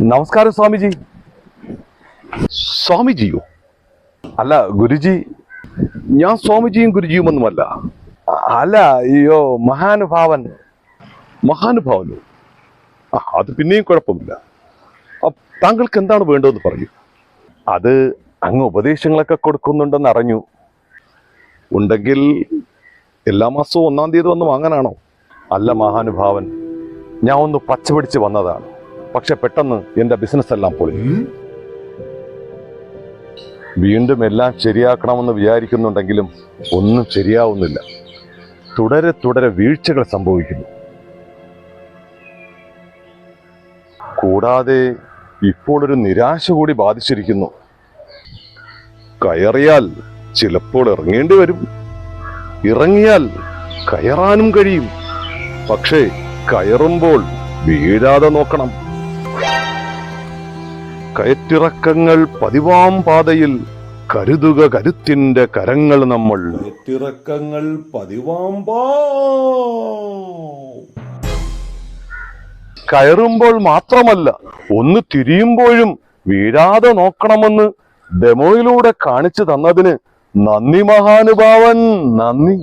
നമസ്കാരം സ്വാമിജി. സ്വാമിജിയോ? അല്ല ഗുരുജി. ഞാൻ സ്വാമിജിയും ഗുരുജിയും ഒന്നുമല്ല. അല്ല അയ്യോ മഹാനുഭാവൻ. മഹാനുഭാവനോ? ആ അത് പിന്നെയും കുഴപ്പമില്ല. താങ്കൾക്ക് എന്താണ് വേണ്ടതെന്ന് പറയൂ. അത് അങ്ങ് ഉപദേശങ്ങളൊക്കെ കൊടുക്കുന്നുണ്ടെന്ന് അറിഞ്ഞു. ഉണ്ടെങ്കിൽ എല്ലാ മാസവും ഒന്നാം തീയതി വന്ന് വാങ്ങാനാണോ? അല്ല മഹാനുഭാവൻ. ഞാൻ ഒന്ന് പച്ചപിടിച്ച് വന്നതാണ്. പക്ഷെ പെട്ടെന്ന് എന്റെ ബിസിനസ് എല്ലാം പൊളിഞ്ഞു വീണ്ടും എല്ലാം ശരിയാക്കണമെന്ന് വിചാരിക്കുന്നുണ്ടെങ്കിലും ഒന്നും ശരിയാവുന്നില്ല. തുടരെ തുടരെ വീഴ്ചകൾ സംഭവിക്കുന്നു. കൂടാതെ ഇപ്പോൾ ഒരു നിരാശ കൂടി ബാധിച്ചിരിക്കുന്നു. കയറിയാൽ ചിലപ്പോൾ ഇറങ്ങേണ്ടി വരും. ഇറങ്ങിയാൽ കയറാനും കഴിയും. പക്ഷേ കയറുമ്പോൾ വീഴാതെ നോക്കണം. കയറ്റിറക്കങ്ങൾ പതിവാം പാതയിൽ കരുതുക കരുത്തിന്റെ കരങ്ങൾ നമ്മൾ. കയറ്റിറക്കങ്ങൾ പതിവാം കയറുമ്പോൾ മാത്രമല്ല ഒന്ന് തിരിയുമ്പോഴും വീഴാതെ നോക്കണമെന്ന് ഡെമോയിലൂടെ കാണിച്ചു തന്നതിന് നന്ദി മഹാനുഭാവൻ നന്ദി.